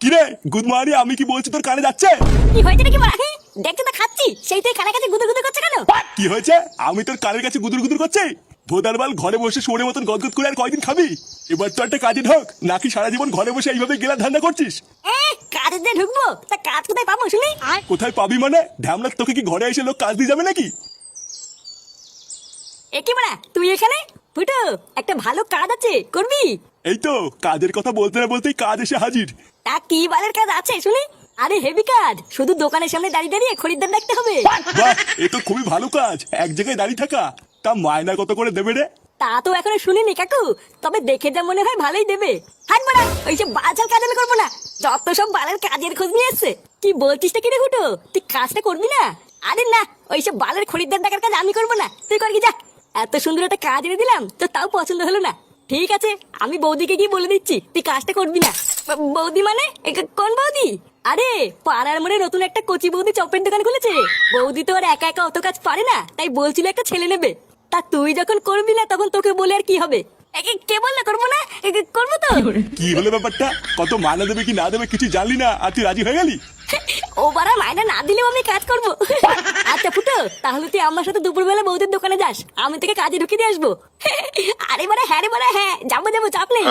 কিরে good morning আমি কি বলছি তোর কানে যাচ্ছে? কি হয়েছে নাকি দেখতে তো খাচ্ছি সেই তুই কানে কাছে গুদুর গুদুর করছে কেন? কি হয়েছে? আমি তোর কানের কাছে গুদুর গুদুর করছি? ভোদারবাল ঘরে বসে শোনের মতন গদগদ করে আর কয়দিন খাবি? এবার তো একটা কাজে ঢোক নাকি সারা জীবন ঘরে বসে এইভাবে গেলা ধান্দা করছিস? কাজে দিয়ে ঢুকবো? তা কাজ কোথায় পাবো শুনি? আর? কোথায় পাবি মানে? তোকে কি ঘরে এসে লোক কাজ দিয়ে যাবে নাকি? এ কি মারা তুই এখানে? ফুটো একটা ভালো কাজ আছে করবি? এই তো কাজের কথা বলতে না বলতেই কাজ এসে হাজির। তা কি বালের কাজ আছে শুনি? আরে হেভি কাজ। শুধু দোকানের সামনে দাঁড়িয়ে দাঁড়িয়ে খরিদ্দার ডাকতে হবে। বাহ এ তো খুবই ভালো কাজ। এক জায়গায় দাঁড়িয়ে থাকা। তা মায়না কত করে দেবে রে? তা তো এখনও শুনিনি কাকু। তবে দেখে যা মনে হয় ভালোই দেবে। ওইসব বাজার কাজ আমি করব না। যত সব বালের কাজের খোঁজ নিয়ে এসছে। কি বলছিস কি রে হুটো? তুই কাজটা করবি না? আরে না ওইসব বালের খরিদ্দার ডাকার কাজ আমি করব না। তুই কর কি যা এত সুন্দর একটা কাজ এনে দিলাম তো তাও পছন্দ হলো না। ঠিক আছে, আমি বৌদিকে গিয়ে বলে দিচ্ছি, তুই কাজটা করবি না। বৌদি মানে? ক- কোন বৌদি? আরে, পাড়ার মনে নতুন একটা কচি বৌদি চপের দোকান খুলেছে। বৌদি তো আর একা একা অত কাজ পারে না, তাই বলছিল একটা ছেলে নেবে। তা তুই যখন করবি না, তখন তোকে বলে আর কি হবে? কে বললে? করব না? করব তো? কি হলো ব্যাপারটা? কত মায়না দেবে কি না দেবে কিছু জানলি না? আর তুই রাজি হয়ে গেলি? ও বারা না দিলেও আমি কাজ করব। আচ্ছা ফুটো, তাহলে তুই আমার সাথে দুপুরবেলা বৌদির দোকানে যাস, আমি তোকে কাজে ঢুকিয়ে দিয়ে আসব। আরে হ্যাঁ রে হ্যাঁ যাব যাব, চাপ নেই।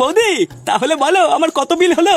বৌদি, তাহলে বলো, আমার কত বিল হলো?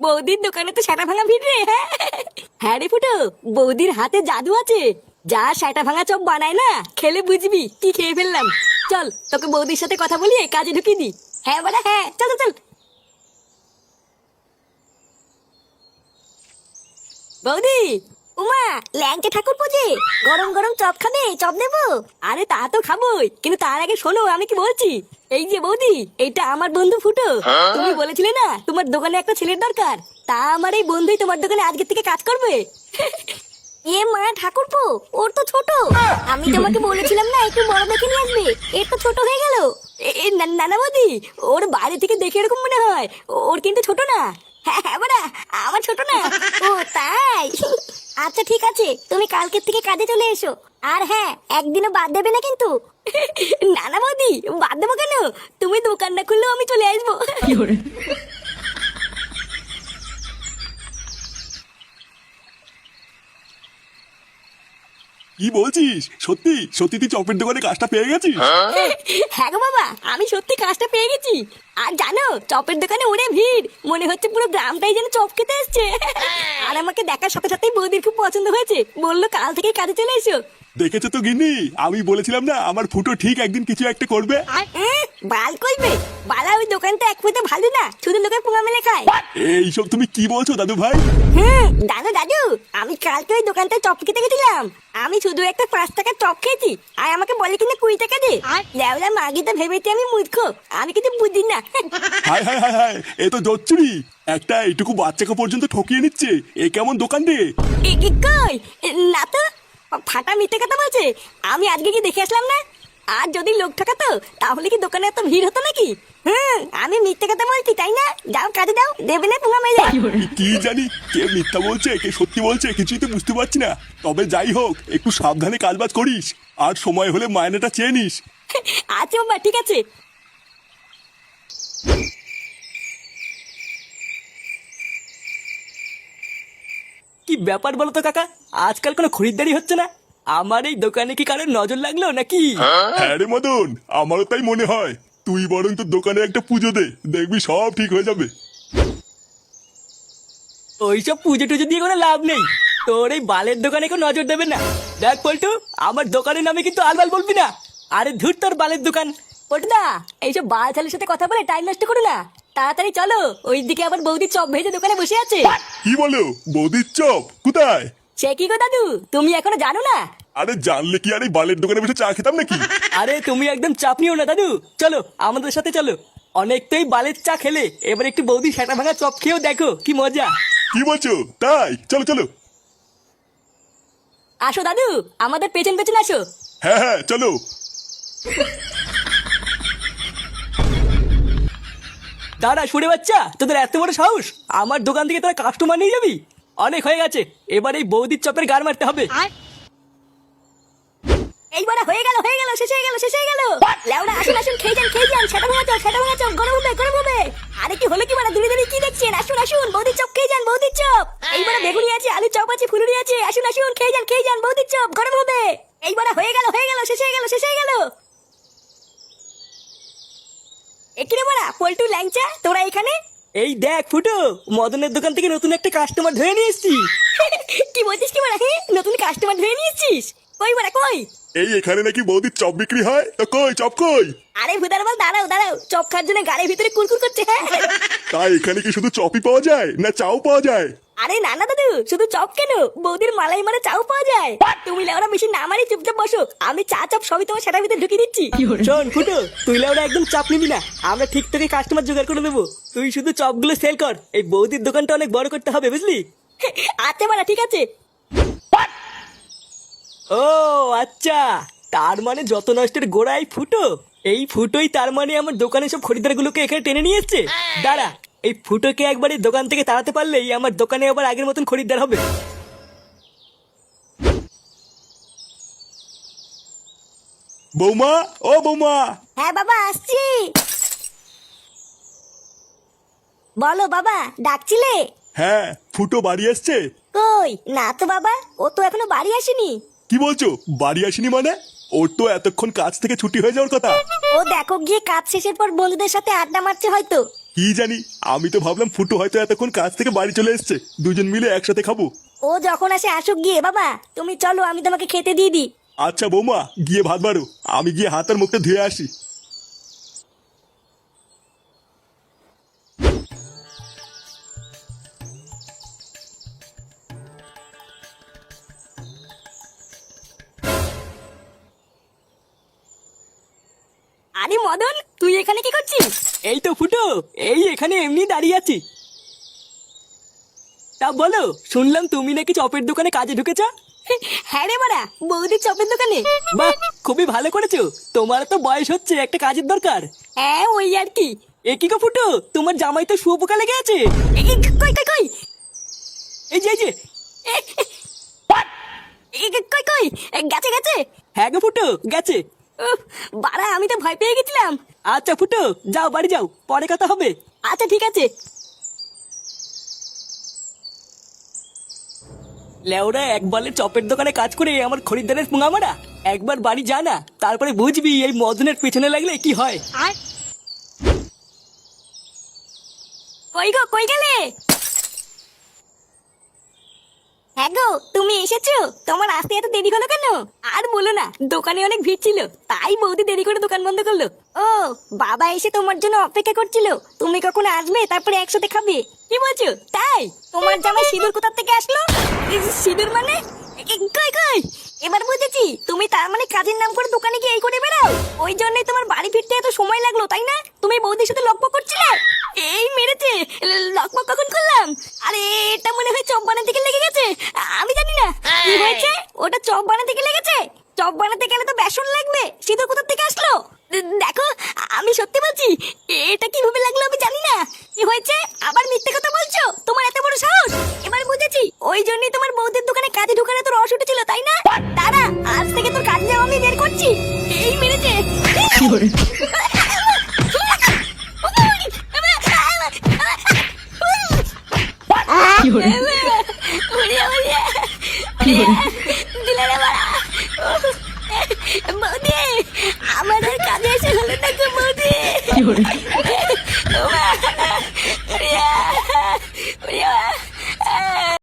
বৌদির দোকানে তো সেটা ভাঙা ভিড় রে হ্যাঁ। হ্যাঁ রে ফুটো বৌদির হাতে জাদু আছে। যা সেটা ভাঙা চপ বানায় না খেলে বুঝবি কি খেয়ে ফেললাম। চল তোকে বৌদির সাথে কথা বলিয়ে কাজে ঢুকিয়ে দি হ্যাঁ বলে হ্যাঁ চল, চল। বৌদি উমা ল্যাংচা ঠাকুর পুজে। গরম গরম চপ খাবে চপ দেবো আরে তা তো খাবোই কিন্তু তার আগে শোনো আমি কি বলছি? এই যে বৌদি এটা আমার বন্ধু ফুটো। তুমি বলেছিলে না তোমার দোকানে একটা ছেলের দরকার। তা আমার এই বন্ধুই তোমার দোকানে আজকে থেকে কাজ করবে। এ মা ঠাকুরপো ওর তো ছোট। আমি তোমাকে বলেছিলাম না একটু বড় দেখে নিয়ে আসবে। এর তো ছোট হয়ে গেল। এ- এ না- নানা বৌদি ওর বাইরে থেকে দেখে এরকম মনে হয়। ওর কিন্তু ছোট না। হ্যাঁ হ্যাঁ বাড়া, আমার ছোট না। ও তাই? আচ্ছা ঠিক আছে। তুমি কালকের থেকে কাজে চলে এসো। আর হ্যাঁ একদিনও বাদ দেবে না কিন্তু। না না বৌদি বাদ দেবো কেন? তুমি দোকান না খুললেও আমি চলে আসব। কি বলছিস? সত্যি? সত্যি তুই চপের দোকানে কাজটা পেয়ে গেছিস? হ্যাঁ গো বাবা আমি সত্যি কাজটা পেয়ে গেছি। আর জানো চপের দোকানে ওরে ভিড়। মনে হচ্ছে পুরো গ্রামটাই যেন চপ খেতে এসছে। আর আমাকে দেখার সাথে সাথেই বৌদির খুব পছন্দ হয়েছে। বলল কাল থেকে কাজে চলে এসো। দেখেছ তো গিন্নি? আমি বলেছিলাম না আমার ফুটো ঠিক একদিন কিছু একটা করবে। এ, বাল কইবে বালা ওই দোকানটা এক ফুটে ভালো না শুধু লোকের পোঙা মেলে খায়। এইসব তুমি কি বলছো দাদু ভাই হুম দাদু দাদু আমি কালকে ওই দোকানটায় চপ খেতে গেছিলাম। আমি শুধু একটা পাঁচ টাকা টক খেয়েছি। আর আমাকে বলে কিনা কুড়ি টাকা দে। লেওলা মাগিটা ভেবেছি আমি মূর্খ। আমি কিন্তু বুঝি না। হায় হায় হায় হায় এ তো জচ্চুরি। একটা এইটুকু বাচ্চাকে পর্যন্ত ঠকিয়ে নিচ্ছে। এ কেমন দোকান রে? এ কি কই? এ, না তো ফাটা মিথ্যে কথা বলছে। আমি আজকে কি দেখে আসলাম না? আর যদি লোক ঠকাতো তাহলে কি দোকানে এত ভিড় হতো নাকি? হুম আমি মিথ্যে কথা বলছি তাই না? যাও কাজে দাও দেবে না পোঙা মেরে কি জানি কে মিথ্যা বলছে কে সত্যি বলছে কিছুই তো বুঝতে পারছি না। তবে যাই হোক একটু সাবধানে কাজবাজ করিস আর সময় হলে মায়নাটা চেয়ে নিস। আচ্ছা বাবা ঠিক আছে। কি ব্যাপার বলো তো কাকা? আজকাল কোনো খরিদ্দারি হচ্ছে না? আমার এই দোকানে কি কারোর নজর লাগল নাকি? হ্যাঁ রে মদন আমারও তাই মনে হয়। তুই বরং তোর দোকানে একটা পুজো দে দেখবি সব ঠিক হয়ে যাবে। ওইসব পুজো টুজো দিয়ে কোনো লাভ নেই। তোর এই বালের দোকানে কেউ নজর দেবে না। দেখ পল্টু আমার দোকানের নামে কিন্তু আলবাল বলবি না। আরে ধুর তোর বালের দোকান। পটুদা এইসব বাল ছেলের সাথে কথা বলে টাইম নষ্ট করো না। তাড়াতাড়ি চলো ওইদিকে আবার বৌদি চপ ভেজে দোকানে বসে আছে। কি বলো বৌদির চপ কোথায়? সে কি গো দাদু? তুমি এখনও জানো না? আরে জানলে কি আর এই বালের দোকানে বসে চা খেতাম নাকি? আরে তুমি একদম চাপ নিও না দাদু। চলো আমাদের সাথে চলো। অনেকটাই বালের চা খেলে এবার একটু বৌদি সেটা ভাঙা চপ খেয়েও দেখো কি মজা। কি বলছো? তাই? চলো চলো। আসো দাদু আমাদের পেছন পেছন আসো। হ্যাঁ হ্যাঁ চলো। দাঁড়া সুরে বাচ্চা তোদের এত বড় সাহস? আমার দোকান থেকে তোরা কাস্টমার নিয়ে যাবি? অনেক হয়ে গেছে। এবার এই বৌদির চপের গার মারতে হবে। হয়ে গেল হয়ে গেল, শেষ হয়ে গেল, শেষ হয়ে গেল। লেওড়া আসুন আসুন, খেয়ে যান খেয়ে যান। সেটা ভাঙা চপ সেটা ভাঙা চপ গরম হবে গরম হবে। আরে কি হলো কি মানে কি দেখছেন? আসুন আসুন, বৌদির চপ খেয়ে যান, বৌদির চপ। এইবার বেগুনি আছে আলু চপ আছে, ফুলুরি আছে। আসুন আসুন, খেয়ে যান খেয়ে যান, বৌদির চপ, গরম হবে। এইবার হয়ে গেল হয়ে গেল, শেষ হয়ে গেল, শেষ হয়ে গেল। এখানে মারা পল্টু ল্যাংচা, তোরা এখানে? এই দেখ ফুটো মদনের দোকান থেকে নতুন একটা কাস্টমার ধরে নিয়ে এসছি। কি বলছিস কি মারা হ্যাঁ নতুন কাস্টমার ধরে নিয়েছিস কই মানে কই? এই এখানে নাকি বৌদির চপ বিক্রি হয়? তো কই চপ কই? আরে ভুদার বল দাঁড়াও দাঁড়াও চপ খাওয়ার জন্য গাড়ির ভিতরে কুরকুর করছে হ্যাঁ? তাই এখানে কি শুধু চপই পাওয়া যায় না চাও পাওয়া যায়? আরে না না দাদু শুধু চপ কেন? বৌদির মালাই মারা চাও পাওয়া যায়। তুমি লেওরা বেশি না মারি চুপচাপ বসো। আমি চা চপ সবই তোমার সেটার ভিতরে ঢুকিয়ে দিচ্ছি। শোন ফুটো তুই ওরা একদম চাপ নিবি না। আমরা ঠিক তোকে কাস্টমার জোগাড় করে দেবো তুই শুধু চপগুলো সেল কর। এই বৌদির দোকানটা অনেক বড় করতে হবে বুঝলি? আচ্ছা মারা ঠিক আছে। ও আচ্ছা। তার মানে যত নষ্টের গোড়াই ফুটো। এই ফুটোই তার মানে আমার দোকানে সব খরিদ্দারগুলোকে এখানে টেনে নিয়ে এসছে। দাঁড়া এই ফুটোকে একবার এই দোকান থেকে তাড়াতে পারলেই আমার দোকানে আবার আগের মতন খরিদ্দার হবে। বৌমা ও বৌমা। হ্যাঁ বাবা আসছি। বলো বাবা ডাকছিলে? হ্যাঁ ফুটো বাড়ি আসছে কই? না তো বাবা ও তো এখনও বাড়ি আসেনি। কি বলছো? বাড়ি আসেনি মানে? ওর তো এতক্ষণ কাজ থেকে ছুটি হয়ে যাওয়ার কথা। ও দেখো গিয়ে কাজ শেষের পর বন্ধুদের সাথে আড্ডা মারছে হয়তো। কি জানি আমি তো ভাবলাম ফুটো হয়তো এতক্ষণ কাজ থেকে বাড়ি চলে এসছে। দুজন মিলে একসাথে খাব। ও যখন আসে আসুক গিয়ে বাবা। তুমি চলো আমি তোমাকে খেতে দিয়ে দিই। আচ্ছা বৌমা গিয়ে ভাত বাড়ো। আমি গিয়ে হাতের মুখটা ধুয়ে আসি। আরে মদন তুই এখানে কি করছিস? এই তো ফুটো এই এখানে এমনি দাঁড়িয়ে আছি। তা বলো শুনলাম তুমি নাকি চপের দোকানে কাজে ঢুকেছ? হ্যাঁ রে মারা বৌদির চপের দোকানে। বাহ খুবই ভালো করেছ। তোমার তো বয়স হচ্ছে একটা কাজের দরকার। হ্যাঁ ওই আর কি। এ কি গো ফুটো তোমার জামাই তো শুয়োপোকা লেগে আছে? কই কই কই? এই যে এই যে। কই কই? গেছে গেছে? হ্যাঁ গো ফুটো গেছে। বাড়া আমি তো ভয় পেয়ে গেছিলাম। আচ্ছা ফুটো যাও বাড়ি যাও। পরে কথা হবে। আচ্ছা ঠিক আছে। লেওরা এক বলে চপের দোকানে কাজ করে আমার খরিদ্দারের পুঙা মারা একবার বাড়ি যা না তারপরে বুঝবি এই মদনের পিছনে লাগলে কি হয়। কই গো কই গেলে? হ্যাঁ তুমি এসেছ? তোমার আসতে এত দেরি হলো কেন? আর বলো না, দোকানে অনেক ভিড় ছিল, তাই বৌদি দেরি করে দোকান বন্ধ করল। ও, বাবা এসে তোমার জন্য অপেক্ষা করছিল। তুমি কখন আসবে, তারপরে একসাথে খাবে। কি বলছো? তাই? তোমার জামাই সিঁদুর কোথা থেকে আসলো? সিঁদুর মানে? এবার বুঝেছি, তুমি তার মানে কাজের নাম করে দোকানে গিয়ে এই করে বেড়াও। ওই জন্যই তোমার বাড়ি ফিরতে এত সময় লাগল, তাই না? তুমি বৌদির সাথে লক্ষ্য করছিলে? এই মেরেছে। ল- লকপক কখন করলাম? আরে এটা মনে হয় চপ বানাতে গিয়ে লেগে গেছে। আমি জানি না। কি হয়েছে? ওটা চপ বানাতে গিয়ে লেগেছে? চপ বানাতে গেলে তো বেসন লাগবে। সিঁদুর কোথা থেকে আসলো? দেখো আমি সত্যি বলছি এটা কীভাবে লাগল আমি জানি না। কি হয়েছে? আবার মিথ্যে কথা বলছো? তোমার এত বড় সাহস? এবার বুঝেছি ওই জন্যই তোমার বৌদির দোকানে কাজে ঢুকানো তোর রস উঠেছিল তাই না? দাঁড়া আজ থেকে তোর কাজ যাওয়া আমি বের করছি। এই মেরেছে। আমাদের কাজে এসে হলো না গো বৌদি